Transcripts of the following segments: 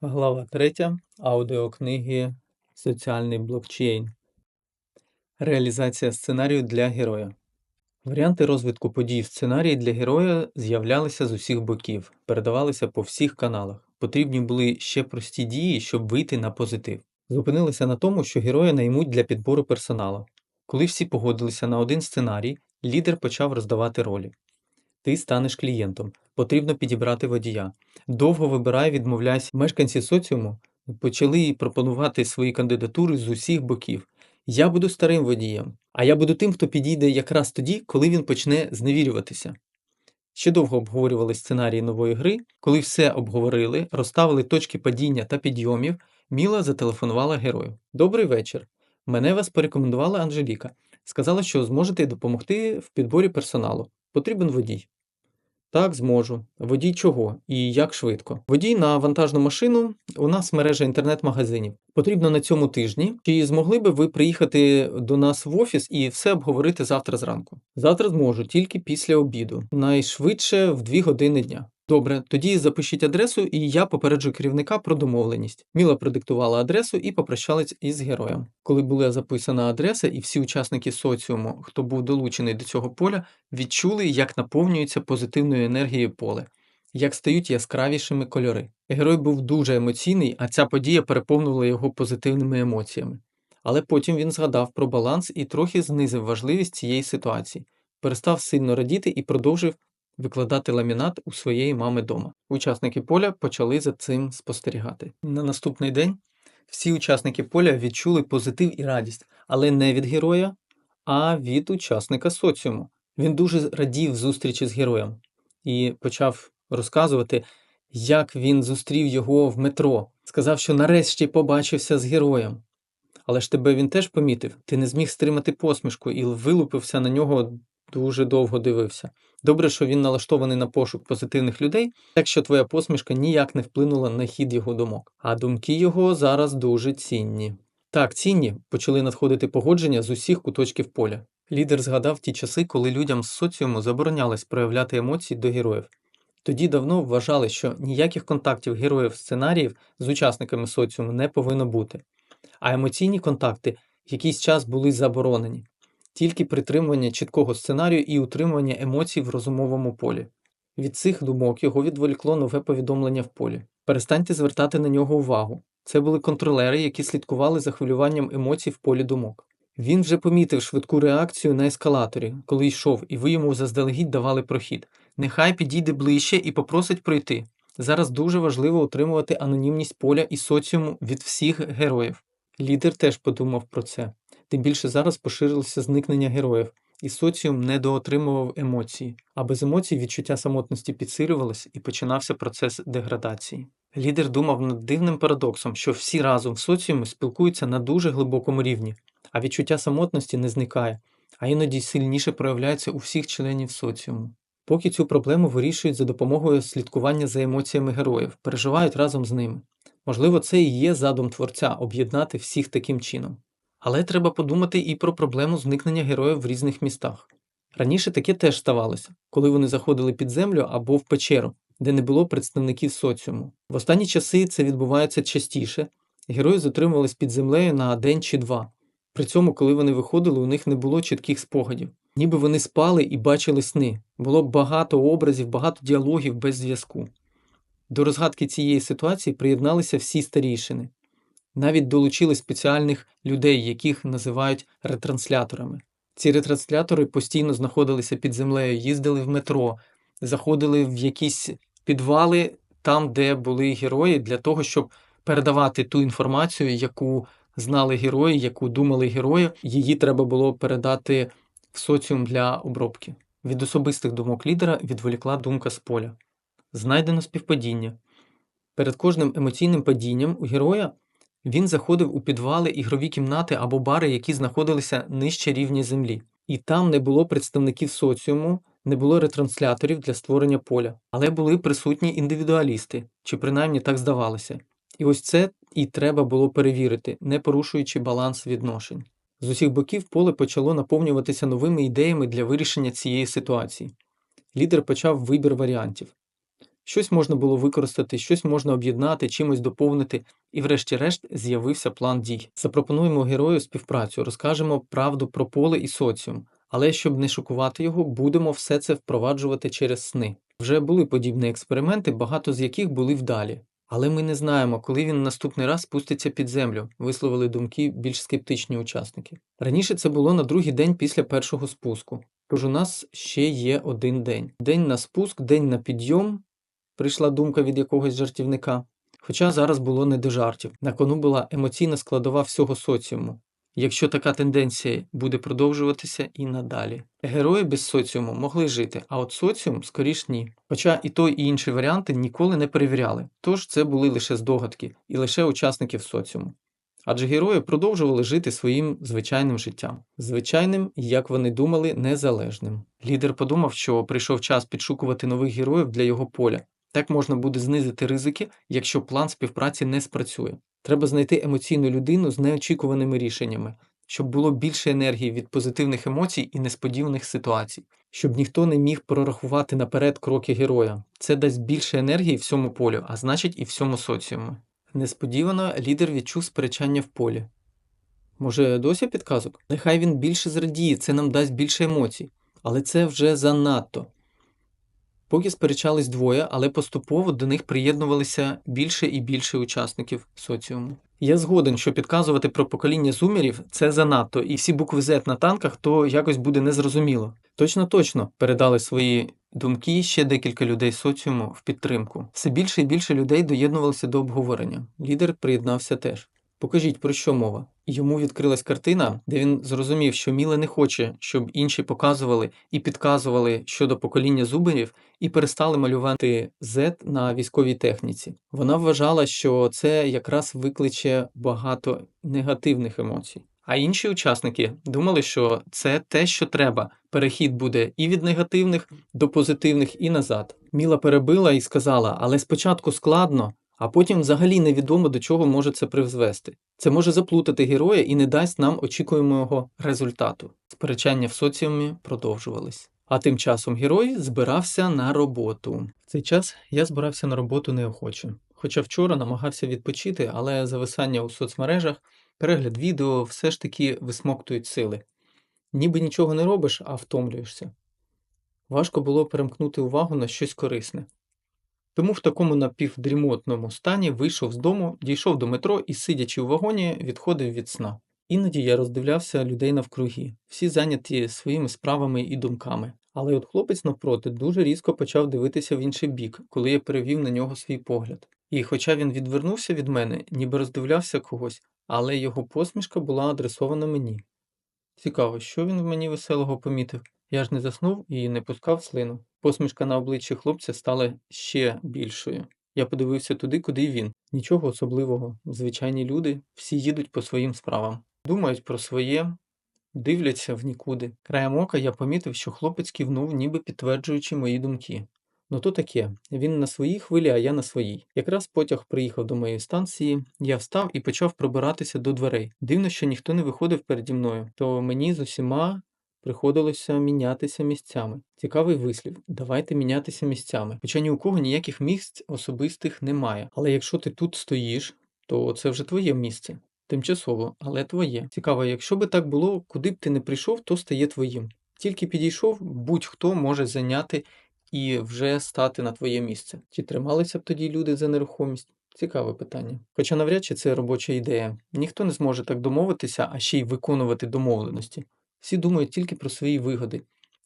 Глава 3. Аудіокниги Соціальний блокчейн. Реалізація сценарію для героя. Варіанти розвитку подій в сценарії для героя з'являлися з усіх боків, передавалися по всіх каналах. Потрібні були ще прості дії, щоб вийти на позитив. Зупинилися на тому, що героя наймуть для підбору персоналу. Коли всі погодилися на один сценарій, лідер почав роздавати ролі. Ти станеш клієнтом, потрібно підібрати водія. Довго вибирай, відмовляйся. Мешканці соціуму почали пропонувати свої кандидатури з усіх боків. Я буду старим водієм, а я буду тим, хто підійде якраз тоді, коли він почне зневірюватися. Ще довго обговорювали сценарії нової гри. Коли все обговорили, розставили точки падіння та підйомів, Міла зателефонувала герою. Добрий вечір. Мене вас порекомендувала Анжеліка. Сказала, що зможете допомогти в підборі персоналу. Потрібен водій. Так, зможу. Водій чого і як швидко? Водій на вантажну машину. У нас мережа інтернет-магазинів. Потрібно на цьому тижні. Чи змогли би ви приїхати до нас в офіс і все обговорити завтра зранку? Завтра зможу, тільки після обіду. Найшвидше в 2 години дня. Добре, тоді запишіть адресу, і я попереджу керівника про домовленість. Міла продиктувала адресу і попрощалась із героєм. Коли була записана адреса, і всі учасники соціуму, хто був долучений до цього поля, відчули, як наповнюється позитивною енергією поле, як стають яскравішими кольори. Герой був дуже емоційний, а ця подія переповнювала його позитивними емоціями. Але потім він згадав про баланс і трохи знизив важливість цієї ситуації, перестав сильно радіти і продовжив викладати ламінат у своєї мами дома. Учасники поля почали за цим спостерігати. На наступний день всі учасники поля відчули позитив і радість, але не від героя, а від учасника соціуму. Він дуже радів зустрічі з героєм і почав розказувати, як він зустрів його в метро. Сказав, що нарешті побачився з героєм. Але ж тебе він теж помітив, ти не зміг стримати посмішку і вилупився на нього дуже довго дивився. Добре, що він налаштований на пошук позитивних людей, так що твоя посмішка ніяк не вплинула на хід його думок. А думки його зараз дуже цінні. Так, цінні почали надходити погодження з усіх куточків поля. Лідер згадав ті часи, коли людям з соціуму заборонялось проявляти емоції до героїв. Тоді давно вважали, що ніяких контактів героїв сценаріїв з учасниками соціуму не повинно бути, а емоційні контакти якийсь час були заборонені тільки притримування чіткого сценарію і утримування емоцій в розумовому полі. Від цих думок його відволікло нове повідомлення в полі. Перестаньте звертати на нього увагу. Це були контролери, які слідкували за хвилюванням емоцій в полі думок. Він вже помітив швидку реакцію на ескалаторі, коли йшов, і ви йому заздалегідь давали прохід. Нехай підійде ближче і попросить пройти. Зараз дуже важливо утримувати анонімність поля і соціуму від всіх героїв. Лідер теж подумав про це. Тим більше зараз поширилося зникнення героїв, і соціум недоотримував емоції, а без емоцій відчуття самотності підсилювалося і починався процес деградації. Лідер думав над дивним парадоксом, що всі разом в соціумі спілкуються на дуже глибокому рівні, а відчуття самотності не зникає, а іноді сильніше проявляється у всіх членів соціуму. Поки цю проблему вирішують за допомогою слідкування за емоціями героїв, переживають разом з ними. Можливо, це і є задум творця об'єднати всіх таким чином. Але треба подумати і про проблему зникнення героїв в різних містах. Раніше таке теж ставалося, коли вони заходили під землю або в печеру, де не було представників соціуму. В останні часи це відбувається частіше, герої затримувались під землею на день чи два. При цьому, коли вони виходили, у них не було чітких спогадів. Ніби вони спали і бачили сни. Було багато образів, багато діалогів без зв'язку. До розгадки цієї ситуації приєдналися всі старішини навіть долучили спеціальних людей, яких називають ретрансляторами. Ці ретранслятори постійно знаходилися під землею, їздили в метро, заходили в якісь підвали там, де були герої, для того, щоб передавати ту інформацію, яку знали герої, яку думали герої. Її треба було передати в соціум для обробки. Від особистих думок лідера відволікла думка з поля. Знайдено співпадіння. Перед кожним емоційним падінням у героя він заходив у підвали, ігрові кімнати або бари, які знаходилися нижче рівня землі. І там не було представників соціуму, не було ретрансляторів для створення поля, але були присутні індивідуалісти, чи принаймні так здавалося. І ось це і треба було перевірити, не порушуючи баланс відношень. З усіх боків поле почало наповнюватися новими ідеями для вирішення цієї ситуації. Лідер почав вибір варіантів. Щось можна було використати, щось можна об'єднати, чимось доповнити, і, врешті-решт, з'явився план дій. Запропонуємо герою співпрацю, розкажемо правду про поле і соціум, але щоб не шокувати його, будемо все це впроваджувати через сни. Вже були подібні експерименти, багато з яких були вдалі. Але ми не знаємо, коли він наступний раз спуститься під землю, висловили думки більш скептичні учасники. Раніше це було на другий день після першого спуску. Тож у нас ще є один день: день на спуск, день на підйом. Прийшла думка від якогось жартівника. Хоча зараз було не до жартів. На кону була емоційна складова всього соціуму. Якщо така тенденція буде продовжуватися і надалі. Герої без соціуму могли жити, а от соціум скоріш ні. Хоча і той, і інші варіанти ніколи не перевіряли, тож це були лише здогадки і лише учасників соціуму. Адже герої продовжували жити своїм звичайним життям, звичайним, як вони думали, незалежним. Лідер подумав, що прийшов час підшукувати нових героїв для його поля. Так можна буде знизити ризики, якщо план співпраці не спрацює. Треба знайти емоційну людину з неочікуваними рішеннями, щоб було більше енергії від позитивних емоцій і несподіваних ситуацій, щоб ніхто не міг прорахувати наперед кроки героя. Це дасть більше енергії всьому полю, а значить і всьому соціуму. Несподівано лідер відчув сперечання в полі. Може, досі підказок? Нехай він більше зрадіє, це нам дасть більше емоцій, але це вже занадто. Поки сперечались двоє, але поступово до них приєднувалися більше і більше учасників соціуму. Я згоден, що підказувати про покоління зумерів це занадто, і всі букви Z на танках то якось буде незрозуміло. Точно точно передали свої думки ще декілька людей соціуму в підтримку. Все більше і більше людей доєднувалися до обговорення. Лідер приєднався теж. Покажіть, про що мова. Йому відкрилась картина, де він зрозумів, що Міле не хоче, щоб інші показували і підказували щодо покоління зуберів, і перестали малювати Z на військовій техніці. Вона вважала, що це якраз викличе багато негативних емоцій. А інші учасники думали, що це те, що треба. Перехід буде і від негативних до позитивних, і назад. Міла перебила і сказала: але спочатку складно, а потім взагалі невідомо до чого може це призвести. Це може заплутати героя і не дасть нам очікуємого результату. Сперечання в соціумі продовжувались. А тим часом герой збирався на роботу. В цей час я збирався на роботу неохоче. Хоча вчора намагався відпочити, але зависання у соцмережах, перегляд відео все ж таки висмоктують сили. Ніби нічого не робиш, а втомлюєшся. Важко було перемкнути увагу на щось корисне. Тому в такому напівдрімотному стані вийшов з дому, дійшов до метро і, сидячи у вагоні, відходив від сна. Іноді я роздивлявся людей навкруги, всі зайняті своїми справами і думками. Але от хлопець навпроти дуже різко почав дивитися в інший бік, коли я перевів на нього свій погляд. І хоча він відвернувся від мене, ніби роздивлявся когось, але його посмішка була адресована мені. Цікаво, що він в мені веселого помітив. Я ж не заснув і не пускав слину. Посмішка на обличчі хлопця стала ще більшою. Я подивився туди, куди він. Нічого особливого. Звичайні люди всі їдуть по своїм справам. Думають про своє, дивляться в нікуди. Краєм ока я помітив, що хлопець кивнув, ніби підтверджуючи мої думки. Ну то таке, він на своїй хвилі, а я на своїй. Якраз потяг приїхав до моєї станції, я встав і почав пробиратися до дверей. Дивно, що ніхто не виходив переді мною, то мені з усіма приходилося мінятися місцями. Цікавий вислів. Давайте мінятися місцями. Хоча ні у кого ніяких місць особистих немає. Але якщо ти тут стоїш, то це вже твоє місце. Тимчасово, але твоє. Цікаво, якщо би так було, куди б ти не прийшов, то стає твоїм. Тільки підійшов, будь-хто може зайняти і вже стати на твоє місце. Чи трималися б тоді люди за нерухомість? Цікаве питання. Хоча навряд чи це робоча ідея. Ніхто не зможе так домовитися, а ще й виконувати домовленості. Всі думають тільки про свої вигоди,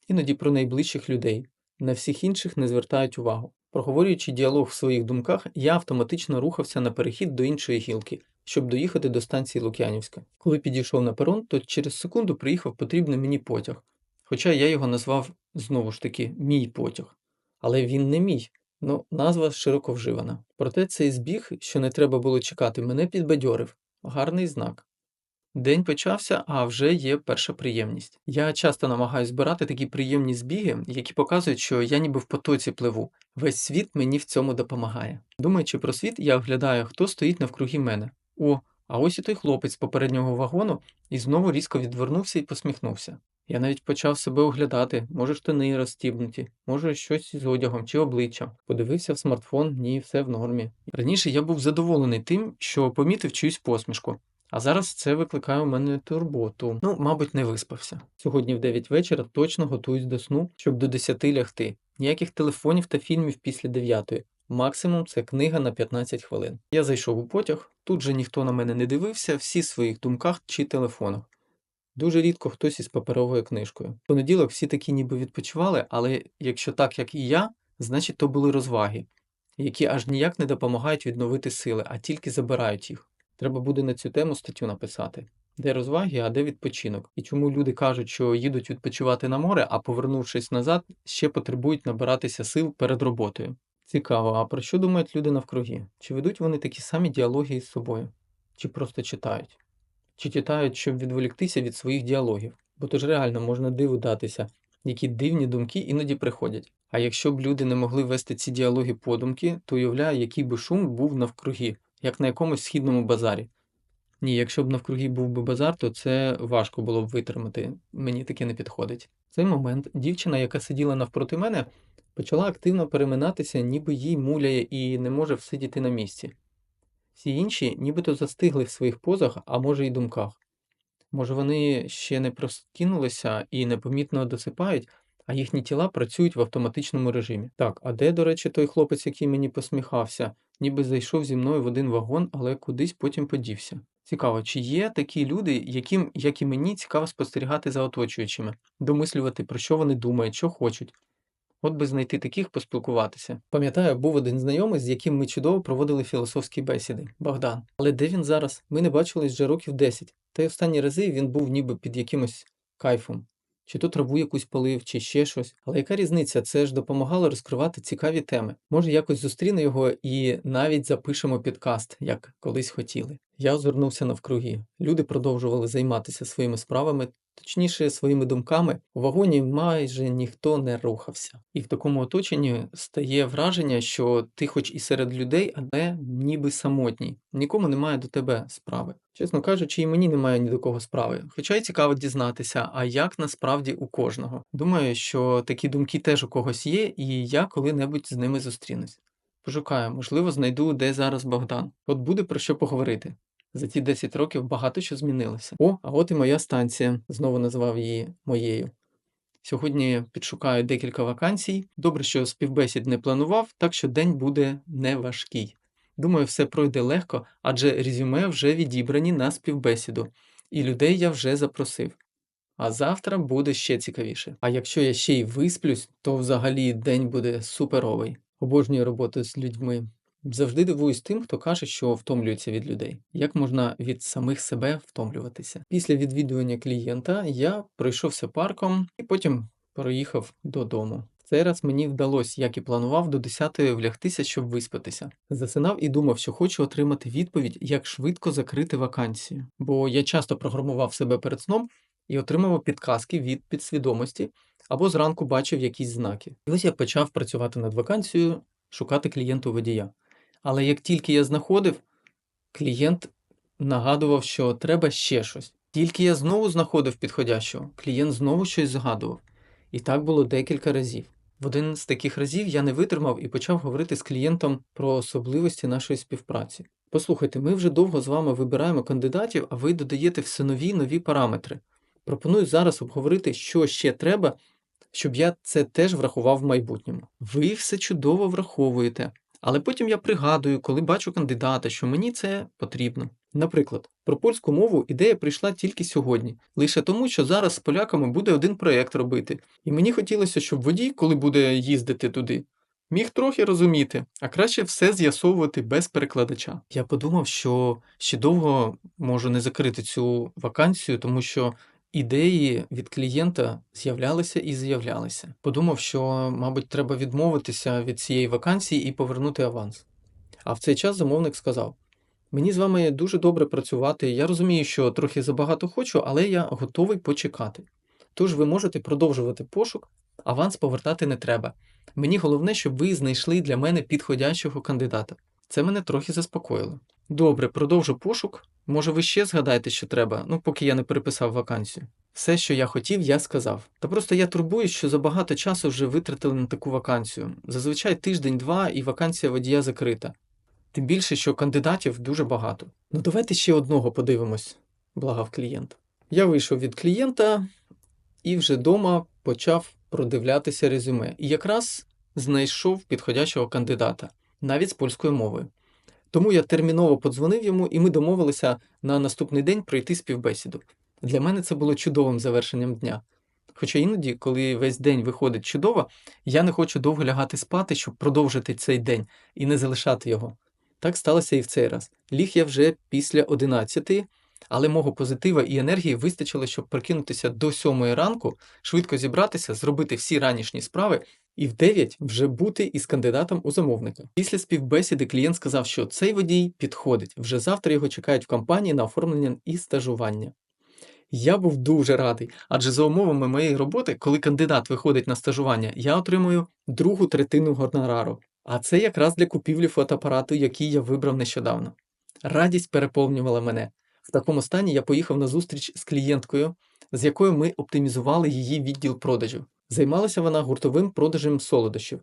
іноді про найближчих людей, на всіх інших не звертають увагу. Проговорюючи діалог в своїх думках, я автоматично рухався на перехід до іншої гілки, щоб доїхати до станції Лук'янівська. Коли підійшов на перон, то через секунду приїхав потрібний мені потяг. Хоча я його назвав знову ж таки мій потяг. Але він не мій, ну назва широко вживана. Проте цей збіг, що не треба було чекати, мене підбадьорив. Гарний знак. День почався, а вже є перша приємність. Я часто намагаюся збирати такі приємні збіги, які показують, що я ніби в потоці пливу. Весь світ мені в цьому допомагає. Думаючи про світ, я оглядаю, хто стоїть навкруги мене. О, а ось і той хлопець з попереднього вагону і знову різко відвернувся і посміхнувся. Я навіть почав себе оглядати, може штани розстібнуті, може щось із одягом чи обличчям. Подивився в смартфон, ні, все в нормі. Раніше я був задоволений тим, що помітив чиюсь посмішку. А зараз це викликає у мене турботу. Ну, мабуть, не виспався. Сьогодні в 9 вечора точно готуюсь до сну, щоб до 10 лягти. Ніяких телефонів та фільмів після 9. Максимум це книга на 15 хвилин. Я зайшов у потяг, тут же ніхто на мене не дивився, всі в своїх думках чи телефонах. Дуже рідко хтось із паперовою книжкою. В понеділок всі такі ніби відпочивали, але якщо так, як і я, значить то були розваги, які аж ніяк не допомагають відновити сили, а тільки забирають їх. Треба буде на цю тему статтю написати. Де розваги, а де відпочинок? І чому люди кажуть, що їдуть відпочивати на море, а повернувшись назад, ще потребують набиратися сил перед роботою. Цікаво, а про що думають люди навкруги? Чи ведуть вони такі самі діалоги із собою? Чи просто читають? Чи читають, щоб відволіктися від своїх діалогів? Бо то ж реально можна диву датися, які дивні думки іноді приходять. А якщо б люди не могли вести ці діалоги подумки, то уявляю, який би шум був навкруги, як на якомусь східному базарі. Ні, якщо б навкруги був би базар, то це важко було б витримати. Мені таке не підходить. В цей момент дівчина, яка сиділа навпроти мене, почала активно переминатися, ніби їй муляє і не може всидіти на місці. Всі інші нібито застигли в своїх позах, а може й думках. Може, вони ще не проскинулися і непомітно досипають, а їхні тіла працюють в автоматичному режимі. Так, а де, до речі, той хлопець, який мені посміхався, ніби зайшов зі мною в один вагон, але кудись потім подівся. Цікаво, чи є такі люди, яким, як і мені, цікаво спостерігати за оточуючими, домислювати, про що вони думають, що хочуть. От би знайти таких поспілкуватися. Пам'ятаю, був один знайомий, з яким ми чудово проводили філософські бесіди Богдан. Але де він зараз? Ми не бачились вже років 10. Та й останні рази він був ніби під якимось кайфом. Чи то траву якусь полив, чи ще щось. Але яка різниця? Це ж допомагало розкривати цікаві теми. Може, якось зустріну його і навіть запишемо підкаст, як колись хотіли. Я озирнувся навкруги. Люди продовжували займатися своїми справами, точніше, своїми думками. У вагоні майже ніхто не рухався. І в такому оточенні стає враження, що ти хоч і серед людей, але ніби самотній. Нікому немає до тебе справи. Чесно кажучи, і мені немає ні до кого справи. Хоча й цікаво дізнатися, а як насправді у кожного. Думаю, що такі думки теж у когось є, і я коли-небудь з ними зустрінусь. Пошукаю, можливо, знайду, де зараз Богдан. От буде про що поговорити. За ці 10 років багато що змінилося. О, а от і моя станція, знову назвав її моєю. Сьогодні підшукаю декілька вакансій. Добре, що співбесід не планував, так що день буде не важкий. Думаю, все пройде легко, адже резюме вже відібрані на співбесіду, і людей я вже запросив. А завтра буде ще цікавіше. А якщо я ще й висплюсь, то взагалі день буде суперовий. Обожнюю роботу з людьми. Завжди дивуюсь тим, хто каже, що втомлюється від людей. Як можна від самих себе втомлюватися? Після відвідування клієнта я пройшовся парком і потім проїхав додому. Цей раз мені вдалося, як і планував, до 10-ї влягтися, щоб виспатися. Засинав і думав, що хочу отримати відповідь, як швидко закрити вакансію. Бо я часто програмував себе перед сном і отримував підказки від підсвідомості або зранку бачив якісь знаки. І ось я почав працювати над вакансією, шукати клієнту водія. Але як тільки я знаходив, клієнт нагадував, що треба ще щось. Тільки я знову знаходив підходящого, клієнт знову щось згадував. І так було декілька разів. В один з таких разів я не витримав і почав говорити з клієнтом про особливості нашої співпраці. Послухайте, ми вже довго з вами вибираємо кандидатів, а ви додаєте все нові нові параметри. Пропоную зараз обговорити, що ще треба, щоб я це теж врахував в майбутньому. Ви все чудово враховуєте, але потім я пригадую, коли бачу кандидата, що мені це потрібно. Наприклад, про польську мову ідея прийшла тільки сьогодні, лише тому, що зараз з поляками буде один проєкт робити, і мені хотілося, щоб водій, коли буде їздити туди, міг трохи розуміти, а краще все з'ясовувати без перекладача. Я подумав, що ще довго можу не закрити цю вакансію, тому що ідеї від клієнта з'являлися і з'являлися. Подумав, що, мабуть, треба відмовитися від цієї вакансії і повернути аванс. А в цей час замовник сказав: Мені з вами дуже добре працювати. Я розумію, що трохи забагато хочу, але я готовий почекати. Тож ви можете продовжувати пошук, аванс повертати не треба. Мені головне, щоб ви знайшли для мене підходящого кандидата. Це мене трохи заспокоїло. Добре, продовжу пошук, Може, ви ще згадаєте, що треба, ну, поки я не переписав вакансію. Все, що я хотів, я сказав. Та просто я турбуюсь, що забагато часу вже витратили на таку вакансію. Зазвичай тиждень-два і вакансія водія закрита. Тим більше, що кандидатів дуже багато. Ну давайте ще одного подивимось, благав клієнт. Я вийшов від клієнта і вже дома почав продивлятися резюме. І якраз знайшов підходящого кандидата, навіть з польською мовою. Тому я терміново подзвонив йому, і ми домовилися на наступний день пройти співбесіду. Для мене це було чудовим завершенням дня. Хоча іноді, коли весь день виходить чудово, я не хочу довго лягати спати, щоб продовжити цей день і не залишати його. Так сталося і в цей раз. Ліг я вже після 11, але мого позитива і енергії вистачило, щоб прокинутися до 7 ранку, швидко зібратися, зробити всі ранішні справи і в 9 вже бути із кандидатом у замовника. Після співбесіди клієнт сказав, що цей водій підходить. Вже завтра його чекають в компанії на оформлення і стажування. Я був дуже радий, адже за умовами моєї роботи, коли кандидат виходить на стажування, я отримую другу третину гонорару. А це якраз для купівлі фотоапарату, який я вибрав нещодавно. Радість переповнювала мене. В такому стані я поїхав на зустріч з клієнткою, з якою ми оптимізували її відділ продажів. Займалася вона гуртовим продажем солодощів.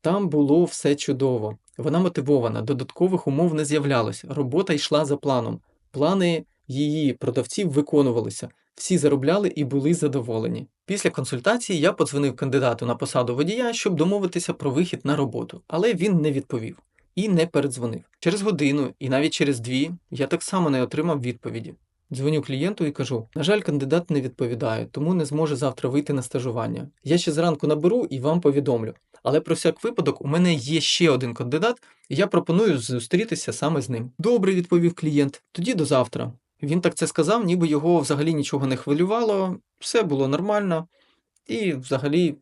Там було все чудово. Вона мотивована, додаткових умов не з'являлось, робота йшла за планом. Плани її продавців виконувалися, всі заробляли і були задоволені. Після консультації я подзвонив кандидату на посаду водія, щоб домовитися про вихід на роботу, але він не відповів і не передзвонив. Через годину і навіть через дві я так само не отримав відповіді. Дзвоню клієнту і кажу: на жаль, кандидат не відповідає, тому не зможе завтра вийти на стажування. Я ще зранку наберу і вам повідомлю. Але про всяк випадок у мене є ще один кандидат, і я пропоную зустрітися саме з ним. Добре, відповів клієнт. Тоді до завтра. Він так це сказав, ніби його взагалі нічого не хвилювало, все було нормально, і взагалі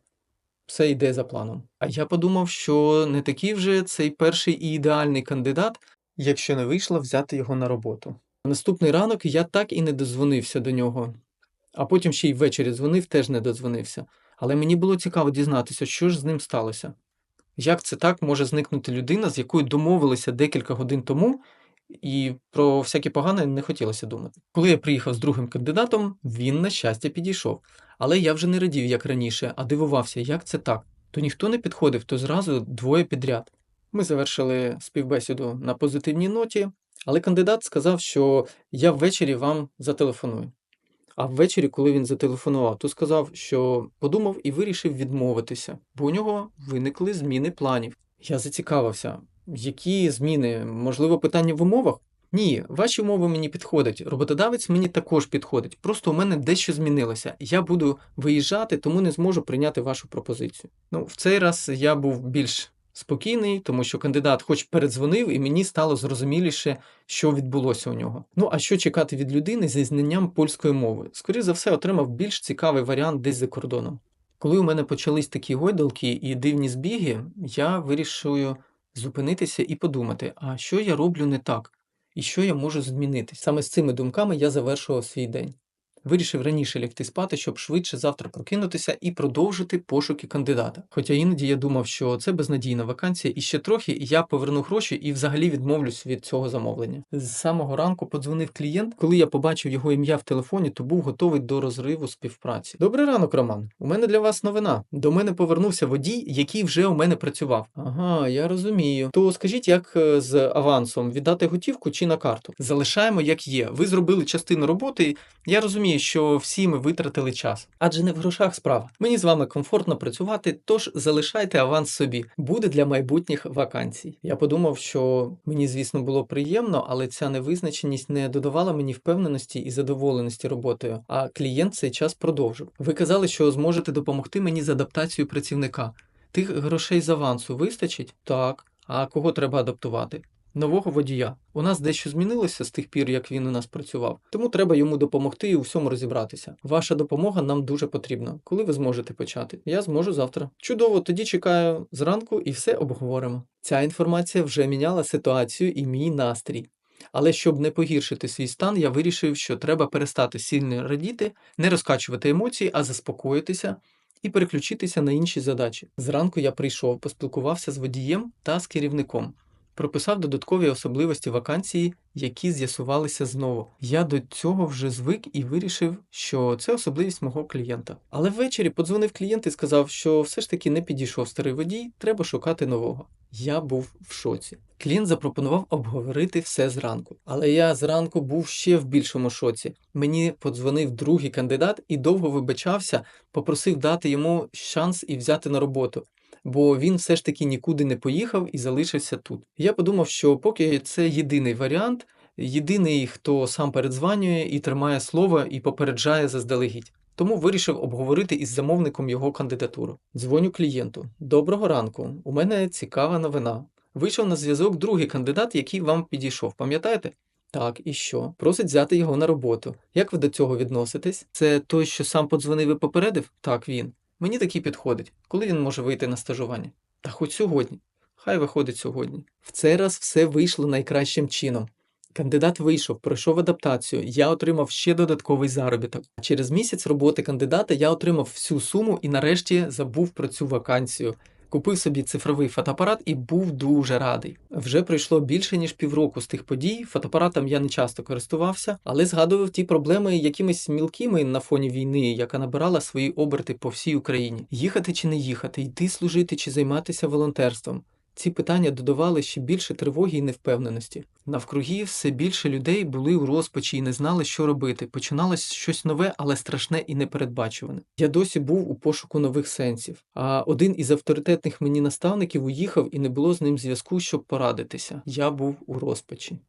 все йде за планом. А я подумав, що не такий вже цей перший і ідеальний кандидат, якщо не вийшло взяти його на роботу. Наступний ранок я так і не дозвонився до нього, а потім ще й ввечері дзвонив, теж не додзвонився. Але мені було цікаво дізнатися, що ж з ним сталося. Як це так може зникнути людина, з якою домовилися декілька годин тому, і про всяке погане не хотілося думати. Коли я приїхав з другим кандидатом, він, на щастя, підійшов. Але я вже не радів, як раніше, а дивувався, як це так. То ніхто не підходив, то зразу двоє підряд. Ми завершили співбесіду на позитивній ноті, але кандидат сказав, що я ввечері вам зателефоную. А ввечері, коли він зателефонував, то сказав, що подумав і вирішив відмовитися, бо у нього виникли зміни планів. Я зацікавився, які зміни? Можливо, питання в умовах? Ні, ваші умови мені підходять. Роботодавець мені також підходить. Просто у мене дещо змінилося. Я буду виїжджати, тому не зможу прийняти вашу пропозицію. Ну, в цей раз я був більш спокійний, тому що кандидат хоч передзвонив, і мені стало зрозуміліше, що відбулося у нього. Ну а що чекати від людини зі знанням польської мови? Скоріше за все, отримав більш цікавий варіант десь за кордоном. Коли у мене почались такі гойдалки і дивні збіги, я вирішую зупинитися і подумати, а що я роблю не так, і що я можу змінити. Саме з цими думками я завершував свій день. Вирішив раніше лягти спати, щоб швидше завтра прокинутися і продовжити пошуки кандидата. Хоча іноді я думав, що це безнадійна вакансія, і ще трохи я поверну гроші і взагалі відмовлюсь від цього замовлення. З самого ранку подзвонив клієнт. Коли я побачив його ім'я в телефоні, то був готовий до розриву співпраці. Добрий ранок, Роман. У мене для вас новина. До мене повернувся водій, який вже у мене працював. Ага, я розумію. То скажіть, як е, з авансом віддати готівку чи на карту? Залишаємо як є. Ви зробили частину роботи. Я розумію, що всі ми витратили час. Адже не в грошах справа. Мені з вами комфортно працювати, тож залишайте аванс собі. Буде для майбутніх вакансій. Я подумав, що мені, звісно, було приємно, але ця невизначеність не додавала мені впевненості і задоволеності роботою. А клієнт цей час продовжив. Ви казали, що зможете допомогти мені з адаптацією працівника. Тих грошей з авансу вистачить? Так. А кого треба адаптувати? Нового водія. У нас дещо змінилося з тих пір, як він у нас працював, тому треба йому допомогти і у всьому розібратися. Ваша допомога нам дуже потрібна. Коли ви зможете почати? Я зможу завтра. Чудово, тоді чекаю зранку і все обговоримо. Ця інформація вже міняла ситуацію і мій настрій. Але щоб не погіршити свій стан, я вирішив, що треба перестати сильно радіти, не розкачувати емоції, а заспокоїтися і переключитися на інші задачі. Зранку я прийшов, поспілкувався з водієм та з керівником. Прописав додаткові особливості вакансії, які з'ясувалися знову. Я до цього вже звик і вирішив, що це особливість мого клієнта. Але ввечері подзвонив клієнт і сказав, що все ж таки не підійшов старий водій, треба шукати нового. Я був в шоці. Клієнт запропонував обговорити все зранку. Але я зранку був ще в більшому шоці. Мені подзвонив другий кандидат і довго вибачався, попросив дати йому шанс і взяти на роботу. Бо він все ж таки нікуди не поїхав і залишився тут. Я подумав, що поки це єдиний варіант, єдиний, хто сам передзванює і тримає слово і попереджає заздалегідь. Тому вирішив обговорити із замовником його кандидатуру. Дзвоню клієнту. Доброго ранку. У мене цікава новина. Вийшов на зв'язок другий кандидат, який вам підійшов. Пам'ятаєте? Так, і що? Просить взяти його на роботу. Як ви до цього відноситесь? Це той, що сам подзвонив і попередив? Так, він. Мені такий підходить. Коли він може вийти на стажування? Та хоч сьогодні. Хай виходить сьогодні. В цей раз все вийшло найкращим чином. Кандидат вийшов, пройшов адаптацію, я отримав ще додатковий заробіток. Через місяць роботи кандидата я отримав всю суму і нарешті забув про цю вакансію. Купив собі цифровий фотоапарат і був дуже радий. Вже пройшло більше ніж півроку з тих подій. Фотоапаратом я не часто користувався, але згадував ті проблеми якимись мілкими на фоні війни, яка набирала свої оберти по всій Україні. Їхати чи не їхати, йти служити чи займатися волонтерством. Ці питання додавали ще більше тривоги і невпевненості. Навкруги все більше людей були у розпачі і не знали, що робити. Починалось щось нове, але страшне і непередбачуване. Я досі був у пошуку нових сенсів. А один із авторитетних мені наставників уїхав і не було з ним зв'язку, щоб порадитися. Я був у розпачі.